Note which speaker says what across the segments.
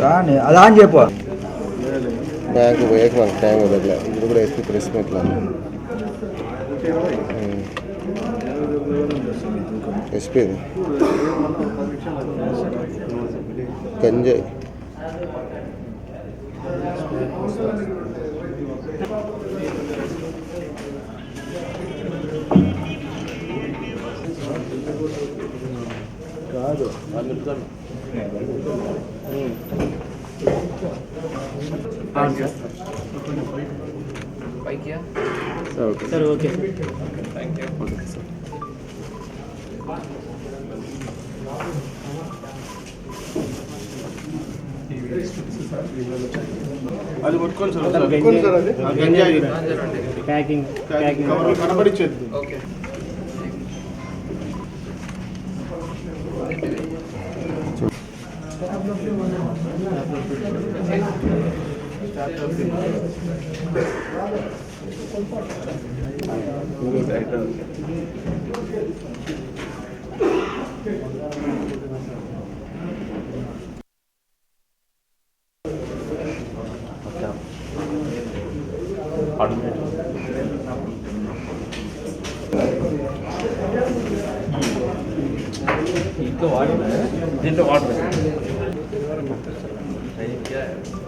Speaker 1: రాని అదా అని చెప్పు.
Speaker 2: బ్యాంకు పోయాక మాకు టైం వదలలే ఇప్పుడు కూడా ఎస్పీ ప్రెస్ మీట్లో ఎస్పీ గంజాయి
Speaker 3: కాదు
Speaker 4: సరే ఓకే.
Speaker 3: అది పట్టుకోండి సార్ పట్టుకోండి సార్ అది. ఆ గంజాయి.
Speaker 4: ప్యాకింగ్ ప్యాకింగ్
Speaker 3: కవర్ కనబడిచ్చేది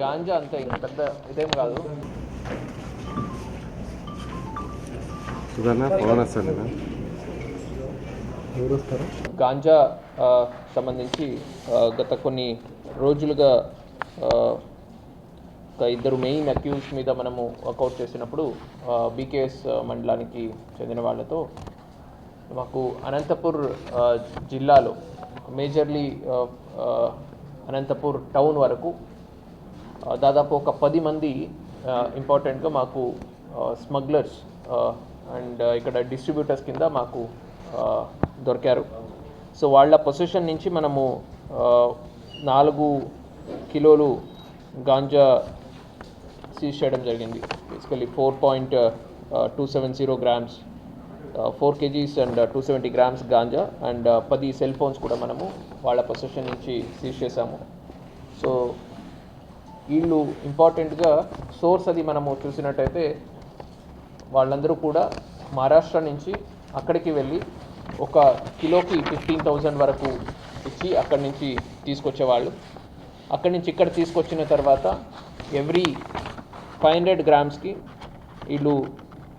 Speaker 5: గాంజా అంతే ఇంక పెద్ద ఇదేం కాదు గాంజా సంబంధించి గత కొన్ని రోజులుగా ఒక ఇద్దరు మెయిన్ అక్యూస్ మీద మనము వర్కౌట్ చేసినప్పుడు బీకేఎస్ మండలానికి చెందిన వాళ్ళతో మాకు అనంతపూర్ జిల్లాలో మేజర్లీ అనంతపూర్ టౌన్ వరకు దాదాపు ఒక పది మంది ఇంపార్టెంట్గా మాకు స్మగ్లర్స్ అండ్ ఇక్కడ డిస్ట్రిబ్యూటర్స్ కింద మాకు దొరికారు. సో వాళ్ళ పొజిషన్ నుంచి మనము నాలుగు కిలోలు గాంజా సీజ్ చేయడం జరిగింది. Basically four point two seven zero grams four kgs and two seventy grams ganja and పది సెల్ ఫోన్స్ కూడా మనము వాళ్ళ పొసెషన్ నుంచి సీజ్ చేశాము. సో వీళ్ళు ఇంపార్టెంట్గా సోర్స్ అది మనము చూసినట్టయితే వాళ్ళందరూ కూడా మహారాష్ట్ర నుంచి అక్కడికి వెళ్ళి ఒక కిలోకి ఫిఫ్టీన్ థౌజండ్ వరకు ఇచ్చి అక్కడి నుంచి తీసుకొచ్చేవాళ్ళు. అక్కడి నుంచి ఇక్కడ తీసుకొచ్చిన తర్వాత ఎవ్రీ ఫైవ్ హండ్రెడ్ గ్రామ్స్కి వీళ్ళు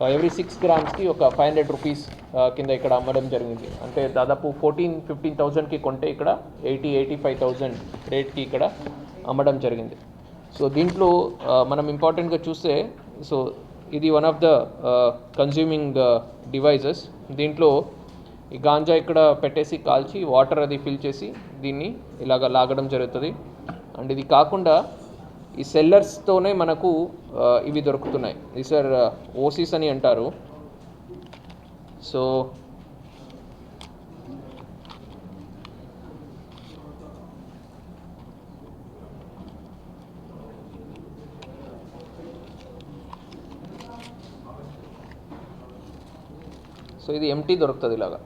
Speaker 5: ఎవ్రీ సిక్స్ గ్రామ్స్కి ఒక ఫైవ్ హండ్రెడ్ రూపీస్ కింద ఇక్కడ అమ్మడం జరిగింది. అంటే దాదాపు ఫోర్టీన్ ఫిఫ్టీన్ థౌజండ్కి కొంటే ఇక్కడ ఎయిటీ ఎయిటీ ఫైవ్ థౌజండ్ రేట్కి ఇక్కడ అమ్మడం జరిగింది. సో దీంట్లో uh, మనం ఇంపార్టెంట్గా చూస్తే సో ఇది one of the consuming devices దీంట్లో ఈ గాంజా ఇక్కడ పెట్టేసి కాల్చి వాటర్ అది ఫిల్ చేసి దీన్ని ఇలాగ లాగడం జరుగుతుంది. అండ్ ఇది కాకుండా ఈ సెల్లర్స్తోనే మనకు ఇవి దొరుకుతున్నాయి. ఇది సార్ ఓసీస్ అని అంటారు. సో సో ఇది ఎంటీ దొరుకుతుంది ఇలాగా.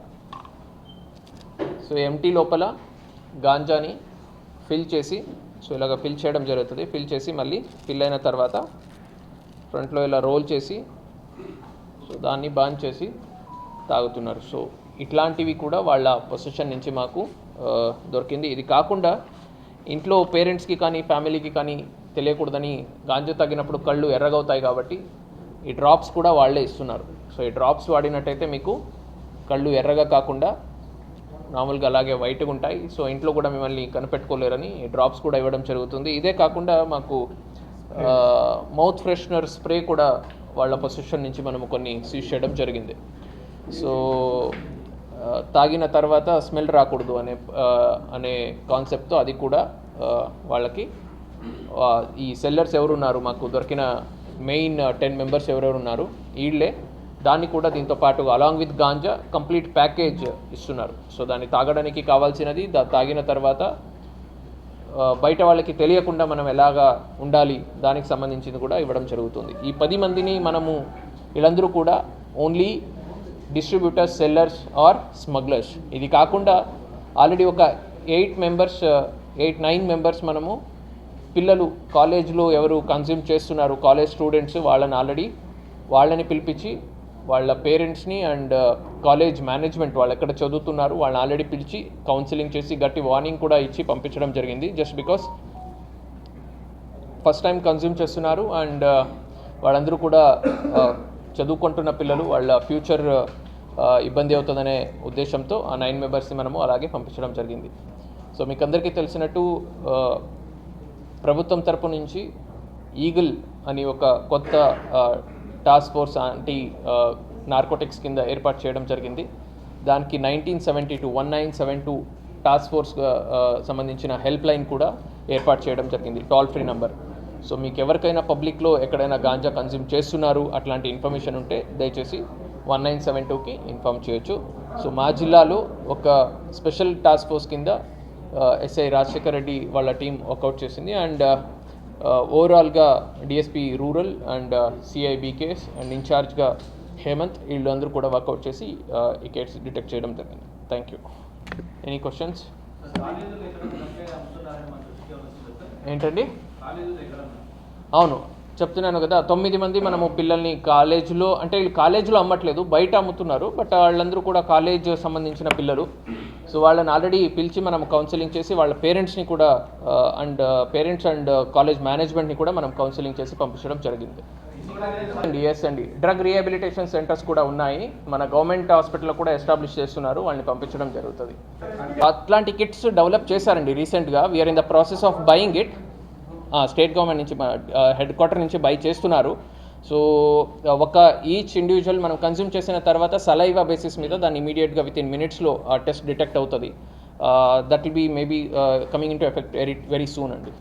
Speaker 5: సో ఎంటీ లోపల గాంజాని ఫిల్ చేసి సో ఇలాగ ఫిల్ చేయడం జరుగుతుంది. ఫిల్ చేసి మళ్ళీ ఫిల్ అయిన తర్వాత ఫ్రంట్లో ఇలా రోల్ చేసి సో దాన్ని బాన్ చేసి తాగుతున్నారు. సో ఇట్లాంటివి కూడా వాళ్ళ పొజిషన్ నుంచి మాకు దొరికింది. ఇది కాకుండా ఇంట్లో పేరెంట్స్కి కానీ ఫ్యామిలీకి కానీ తెలియకూడదని గాంజు తగినప్పుడు కళ్ళు ఎర్రగవుతాయి కాబట్టి ఈ డ్రాప్స్ కూడా వాళ్ళే ఇస్తున్నారు. సో ఈ డ్రాప్స్ వాడినట్టయితే మీకు కళ్ళు ఎర్రగా కాకుండా మామూలుగా అలాగే వైట్గా ఉంటాయి. సో ఇంట్లో కూడా మిమ్మల్ని కనిపెట్టుకోలేరని డ్రాప్స్ కూడా ఇవ్వడం జరుగుతుంది. ఇదే కాకుండా మాకు మౌత్ ఫ్రెషనర్ స్ప్రే కూడా వాళ్ళ పొజిషన్ నుంచి మనము కొన్ని సీజ్ చేయడం జరిగింది. సో తాగిన తర్వాత స్మెల్ రాకూడదు అనే అనే కాన్సెప్ట్తో అది కూడా వాళ్ళకి ఈ సెల్లర్స్ ఎవరున్నారు? మాకు దొరికిన మెయిన్ టెన్ మెంబర్స్ ఎవరెవరు ఉన్నారు వీళ్ళే దాన్ని కూడా దీంతో పాటు along with ganja complete package ఇస్తున్నారు. సో దాన్ని తాగడానికి కావాల్సినది దా తాగిన తర్వాత బయట వాళ్ళకి తెలియకుండా మనం ఎలాగా ఉండాలి దానికి సంబంధించింది కూడా ఇవ్వడం జరుగుతుంది. ఈ పది మందిని మనము వీళ్ళందరూ కూడా only distributors sellers or smugglers ఇది కాకుండా ఆల్రెడీ ఒక eight members eight nine members మనము పిల్లలు కాలేజ్లో ఎవరు కన్జ్యూమ్ చేస్తున్నారు కాలేజ్ స్టూడెంట్స్ వాళ్ళని ఆల్రెడీ వాళ్ళని పిలిపించి వాళ్ళ పేరెంట్స్ని అండ్ uh, కాలేజ్ మేనేజ్మెంట్ వాళ్ళు ఎక్కడ చదువుతున్నారు వాళ్ళని ఆల్రెడీ పిలిచి కౌన్సిలింగ్ చేసి గట్టి వార్నింగ్ కూడా ఇచ్చి పంపించడం జరిగింది. Just because first time consume చేస్తున్నారు అండ్ uh, వాళ్ళందరూ కూడా uh, చదువుకుంటున్న పిల్లలు వాళ్ళ ఫ్యూచర్ ఇబ్బంది అవుతుందనే ఉద్దేశంతో ఆ నైన్ మెంబర్స్ని మనము అలాగే పంపించడం జరిగింది. సో మీకు అందరికీ తెలిసినట్టు ప్రభుత్వం తరపు నుంచి ఈగిల్ అని ఒక కొత్త టాస్క్ ఫోర్స్ యాంటీ నార్కోటిక్స్ కింద ఏర్పాటు చేయడం జరిగింది. దానికి nineteen seventy two one nine seven two task force సంబంధించిన హెల్ప్ లైన్ కూడా ఏర్పాటు చేయడం జరిగింది. Toll free number. సో మీకు ఎవరికైనా పబ్లిక్లో ఎక్కడైనా గాంజా కన్జ్యూమ్ చేస్తున్నారు అట్లాంటి ఇన్ఫర్మేషన్ ఉంటే దయచేసి వన్ నైన్ సెవెన్ టూకి ఇన్ఫామ్ చేయొచ్చు. సో మా జిల్లాలో ఒక స్పెషల్ టాస్క్ ఫోర్స్ కింద ఎస్ఐ రాజశేఖర్ రెడ్డి వాళ్ళ టీం వర్కౌట్ చేసింది. అండ్ ఓవరాల్గా DSP rural and CI BKS and ఇన్ఛార్జ్గా హేమంత్ వీళ్ళందరూ కూడా వర్కౌట్ చేసి ఈ కేట్స్ డిటెక్ట్ చేయడం జరిగింది. థ్యాంక్ యూ ఎనీ క్వశ్చన్స్ ఏంటండి? అవును. చెప్తున్నాను కదా తొమ్మిది మంది మనము పిల్లల్ని కాలేజీలో అంటే వీళ్ళు కాలేజీలో అమ్మట్లేదు బయట అమ్ముతున్నారు బట్ వాళ్ళందరూ కూడా కాలేజ్ సంబంధించిన పిల్లలు. సో వాళ్ళని ఆల్రెడీ పిలిచి మనం కౌన్సిలింగ్ చేసి వాళ్ళ పేరెంట్స్ని కూడా అండ్ పేరెంట్స్ అండ్ కాలేజ్ మేనేజ్మెంట్ని కూడా మనం కౌన్సిలింగ్ చేసి పంపించడం జరిగింది. అండి ఎస్ అండి డ్రగ్ రిహాబిలిటేషన్ సెంటర్స్ కూడా ఉన్నాయి. మన గవర్నమెంట్ హాస్పిటల్లో కూడా ఎస్టాబ్లిష్ చేస్తున్నారు వాళ్ళని పంపించడం జరుగుతుంది. అట్లాంటి కిట్స్ డెవలప్ చేశారండి రీసెంట్గా. We're in the process of buying it state government నుంచి హెడ్ క్వార్టర్ నుంచి బై చేస్తున్నారు. సో ఒక ఈచ్ ఇండివిజువల్ మనం కన్జ్యూమ్ చేసిన తర్వాత సలైవా బేసిస్ మీద దాన్ని ఇమీడియట్గా విత్ ఇన్ మినిట్స్లో టెస్ట్ డిటెక్ట్ అవుతుంది. That will be maybe coming into effect very very soon అండి.